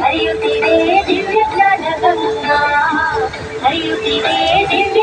ಹರಿಯುತ್ತಿದೆ ದಿವ್ಯ ಜ್ಞಾನ ಗಂಗಾ ಹರಿಯುತ್ತಿದೆ ದಿವ್ಯ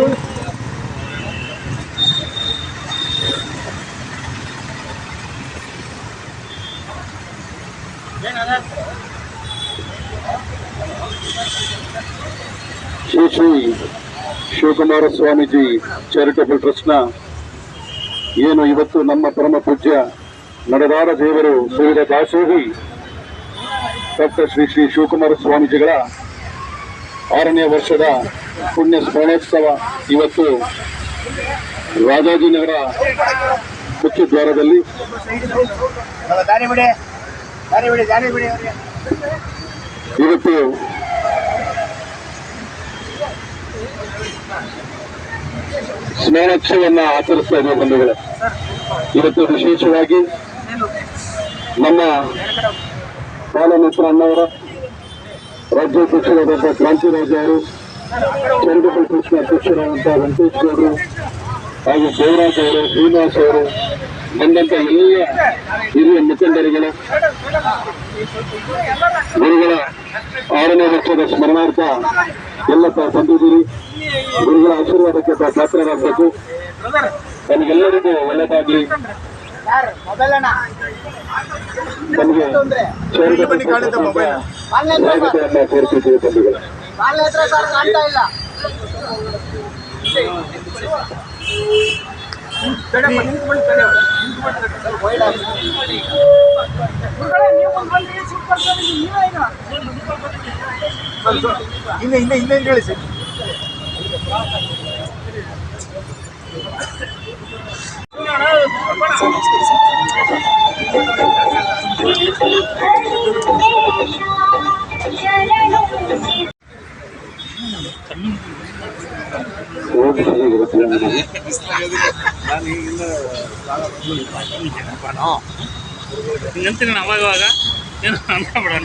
ಶ್ರೀ ಶ್ರೀ ಶಿವಕುಮಾರ ಸ್ವಾಮೀಜಿ ಚಾರಿಟಬಲ್ ಟ್ರಸ್ಟ್ನ ಏನು ಇವತ್ತು ನಮ್ಮ ಪರಮ ಪೂಜ್ಯ ನಡೆದಾರ ದೇವರು ಸೂರ್ಯ ದಾಸೋಹಿ ಡಾಕ್ಟರ್ ಶ್ರೀ ಶ್ರೀ ಶಿವಕುಮಾರ ಸ್ವಾಮೀಜಿಗಳ ಆರನೇ ವರ್ಷದ ಪುಣ್ಯ ಸ್ಮರಣೋತ್ಸವ ಇವತ್ತು ರಾಜಾಜಿನಗರ ಮುಖ್ಯ ದ್ವಾರದಲ್ಲಿ. ದಾರಿ ಬಿಡಿ ದಾರಿ ಬಿಡಿ ದಾರಿ ಬಿಡಿ ಅವ್ರಿಗೆ. ಇವತ್ತು ಸ್ಮರಣೋತ್ಸವನ್ನ ಆಚರಿಸ್ತಾ ಇದ್ದೀವಿ ಬಂಧುಗಳೇ. ಇವತ್ತು ವಿಶೇಷವಾಗಿ ನಮ್ಮ ಬಾಲಮಿತ್ರ ಅಣ್ಣವರ ರಾಜ್ಯಾಧ್ಯಕ್ಷರಾದಂತಹ ಕ್ರಾಂತಿರಾಜ್ ಅವರು ಚಂದ್ರಪುರ ಕೃಷ್ಣ ಅಧ್ಯಕ್ಷರಾದಂತಹ ವೆಂಕಟೇಶ್ ಗೌಡರು ಹಾಗೂ ದೇವರಾಜ್ ಅವರು, ಶ್ರೀನಿವಾಸ್ ಅವರು ಬಂದಂತ ಎಲ್ಲ ಹಿರಿಯ ಮುಖಂಡರುಗಳ, ಗುರುಗಳ ಆರನೇ ವರ್ಷದ ಸ್ಮರಣಾರ್ಥ ಎಲ್ಲ ಸಹ ಬಂದಿದ್ದೀರಿ ಗುರುಗಳ ಆಶೀರ್ವಾದಕ್ಕೆ ಸಹ ಪಾತ್ರರಾಗಬೇಕು. ನಮಗೆಲ್ಲರಿಗೂ ಒಳ್ಳೆಯದಾಗಲಿ ನಮಗೆ ಮೊಬೈಲ್. ಅಣ್ಣ ತಮಗೆ ಚಾರಿಟಬಲ್ ಟ್ರಸ್ಟ್ನಿಂದ ಸ್ವಾಗತವನ್ನ ಕೋರ್ತಿದ್ದೀವಿ ಬಂಧುಗಳು ಕಾಲ ಹತ್ರ ಸರ್ ಕಾಣ್ತಾ ಇಲ್ಲ ಹಿಂದೆ ಹಿಂದೆ ಹಿಂದೆ ಹಿಂದೆ ಹೇಳಿ ಸರ್ ಓಂ ಶ್ರೀ ಗುರುಭ್ಯೋ ನಮಃ. ನಿಂತೀನಿ ಅವಾಗ ಅವಾಗ ಏನು ಅನ್ಕೊಂಬಿಡೋಣ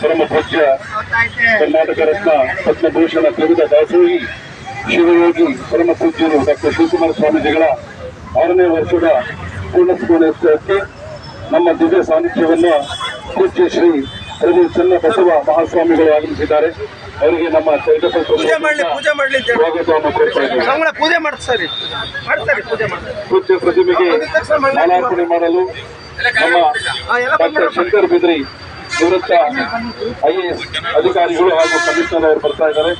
ಪರಮ ಪೂಜ್ಯ ಕರ್ನಾಟಕ ರತ್ನ ಪದ್ಮಭೂಷಣ ಕವಿತ ದಾಸೋಹಿ ಶಿವಯೋಗಿ ಪರಮ ಪೂಜ್ಯರು ಡಾಕ್ಟರ್ ಶಿವಕುಮಾರ ಸ್ವಾಮೀಜಿಗಳ ಆರನೇ ವರ್ಷದ ಪೂರ್ಣಸ್ಮರಣೋತ್ಸವಕ್ಕೆ ನಮ್ಮ ದಿವ್ಯ ಸಾನ್ನಿಧ್ಯವನ್ನು ಪೂಜ್ಯ ಶ್ರೀ ಪ್ರಭು ಚನ್ನ ಬಸವ ಮಹಾಸ್ವಾಮಿಗಳು ಆಗಮಿಸಿದ್ದಾರೆ. ಅವರಿಗೆ ನಮ್ಮ ಚಾರಿಟಬಲ್. ಸ್ವಾಗತವನ್ನು ಇದ್ದೇವೆ. ಪೂಜ್ಯ ಪ್ರತಿಮೆಗೆ ಮಾಲಾರ್ಪಣೆ ಮಾಡಲು ನಮ್ಮ ಡಾಕ್ಟರ್ ಶಂಕರ್ ಬಿದ್ರಿ ನಿವೃತ್ತ ಐ ಎಸ್ ಅಧಿಕಾರಿಗಳು ಹಾಗೂ ಕಮಿಷನರ್ ಅವರು ಬರ್ತಾ ಇದ್ದಾರೆ.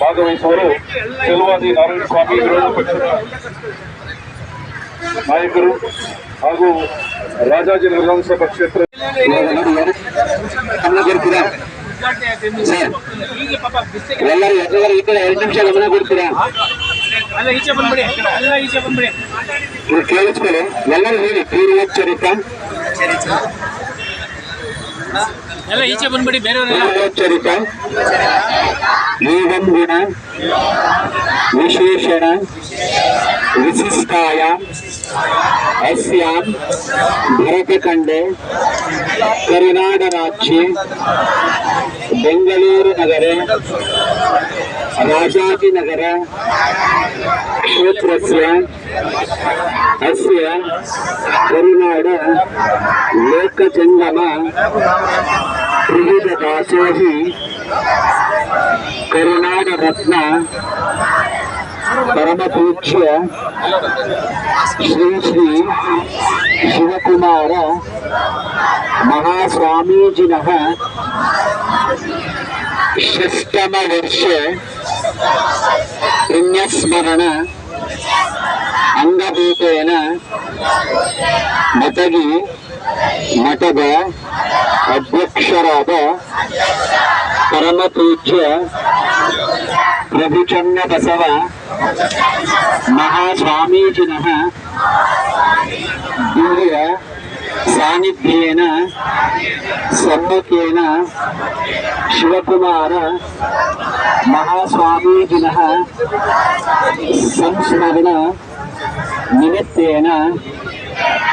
ಭಾಗವಹಿಸುವರು ಚೆಲುವಾದಿ ನಾರಾಯಣ ಸ್ವಾಮಿ ವಿರೋಧ ಪಕ್ಷದ ನಾಯಕರು ಹಾಗೂ ರಾಜಾಜಿನಗರ ವಿಧಾನಸಭಾ ಕ್ಷೇತ್ರ ಎಲ್ಲರೂ ಎಲ್ಲರೂ ಈ ಕಡೆ ಎರಡು ನಿಮಿಷ ಗಮನ ಕೊಡ್ತೀರಾ? ಕೇಳಿಸ್ಕೊಳ್ಳಿ. ಎಲ್ಲರೂ ಹೇಳಿ. ಪೂರ್ವೋಚ್ಚರಿತ ಎಲ್ಲ ಈಚೆ ಬಂದ್ಬಿಡಿ, ಬೇರೆಯವರೆಲ್ಲ. ಎಚ್ಚರಿಕೆ ಈಗಂದಿನ ವಿಶೇಷಣ ವಿಶಿಷ್ಟಾಯ ಅಸ್ಯಾಂ ಭರತಖಂಡೆ, ಕರುನಾಡ ರಾಜ್ಯ, ಬೆಂಗಳೂರು ನಗರ, ರಾಜಾಜಿನಗರ ಕ್ಷೇತ್ರಸ್ಯ अस्ना परिमाण लोकजङ्गम त्रिविधदासो हि करुणानरत्न श्री श्री शिवकुमार महास्वामीजिन महास्वामीजिनः षष्टमवर्षे पुण्यस्मरण ಅಂಗಭೂತೇನ ಮತಗಿ ಮಠದ ಅಧ್ಯಕ್ಷರಾದ ಪರಮಪೂಜ್ಯ ಪ್ರಭುಚನ್ನ ಬಸವ ಮಹಾಸ್ವಾಮೀಜಿನಃ ದಿವ್ಯ ಸಾನ್ನಿಧ್ಯೇನ ಸಮ್ಮುಖೇನ ಶಿವಕುಮಾರ ಮಹಾಸ್ವಾಮೀಜಿನಃ ಸಂಸ್ಮರಣ ನಿಮಿತ್ತೇನ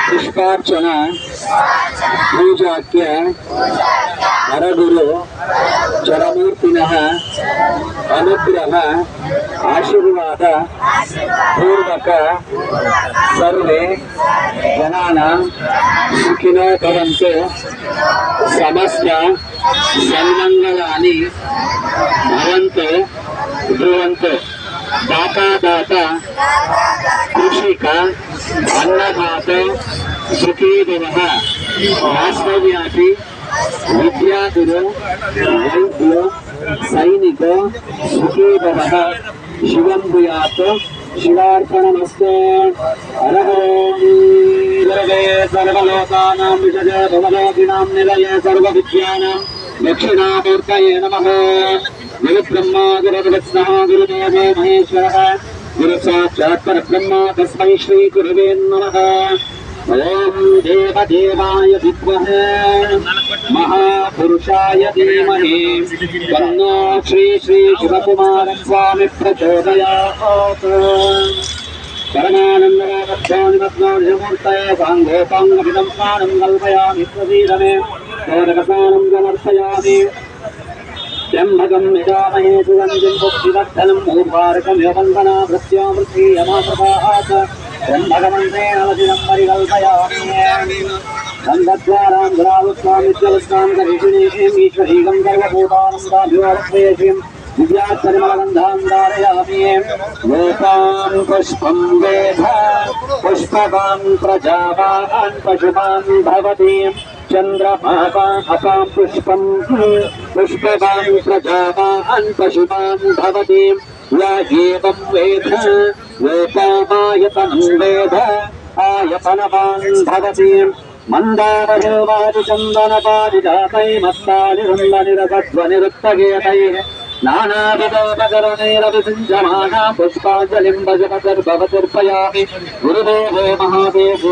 ಪುಷ್ಪಾರ್ಚನ ಪೂಜಾಕ್ಯ ಹರಗುರು ಚರಮೂರ್ತಿನಃ ಅನುಗ್ರಹ ಆಶೀರ್ವಾದ ಪೂರ್ವಕ ಸರ್ವೇ ಜನಾನಾಂ ಸುಖಿನೋ ಭವಂತು ಸಮಸ್ತ ಸನ್ಮಂಗಲಾನಿ ಭವಂತು ಧ್ರುವಂತು దాతాదాత కృషిక అన్నదాత సుఖీదేవ వాస్తవ్యాసి విద్యార్థులు వైద్యులు సైనిక సుఖీదేవ శివంభూయాత్ శివార్పణమస్తే హరహోగే సర్వలోకానాం విషజే భవలోకినాం నిలయే సర్వవిద్యానాం దక్షిణామూర్తయే నమః भवलोकिनां निलये सर्वविद्यानां दक्षिणामूर्तये नमः गुरुब्रह्मा गुरुर्विष्णुः गुरुदेवो महेश्वरः गुरु साक्षात् परब्रह्म तस्मै श्री गुरुवे नमः ॐ देवदेवाय विद्महे महापुरुषाय धीमहि तन्नो श्री श्री शिवकुमार स्वामी प्रचोदयात् परमानन्दमूर्तये साङ्गोपाङ्गमिदं स्नानं कल्पयामि प्रसीदमे मोदकस्नानं समर्पयामि त्र्यम्बकं यजामहे सुगन्धिं पुष्टिवर्धनं मूर्वार्कमिव वन्दना भृत्यामृत्यमाप्रभात् त्र्यम्बकमन्त्रेण वचिनं परिकल्पयामि गन्धद्वारां गुरावस्वामित्यवस्तां करिषिणीं ईश्वरीगं सर्वभूतानन्दाभ्योऽर्पयेषिं दिव्यात्परिमलगन्धां धारयामि लोकान् पुष्पं वेध पुष्पवान् प्रजावान् पशुमान् भवति चन्द्रमावान् अपां पुष्पं पुष्पवान् प्रजावान् पशुमान् भवति। य एवं वेद लोकामायतनं वेद, आयतनवान् भवति। मन्दारहेवादिचन्दनपारिजातैमस्तानिरुन्दनिरसध्वनिरुक्तगेतैः नानाविधोपकरणैरभिषिञ्चमाना पुष्पाञ्जलिं भजपतिर्भवतिर्पयामि गुरुदेवो महादेवो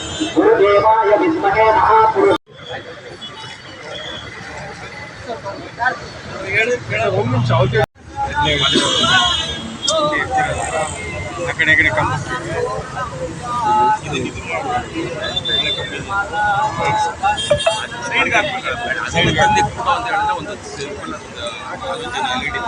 குருதேவாய வித்மகே மகாபுரு అక్కడ ఎక్కడ ಸೈಡ್ ಸೈಡ್ ತಂದು ಫೋಟೋ ಅಂತ ಹೇಳಿದ್ರೆ ಒಂದು ಸೆಲ್ಫಿ ಒಂದು ಎಲ್ ಇ ಡಿ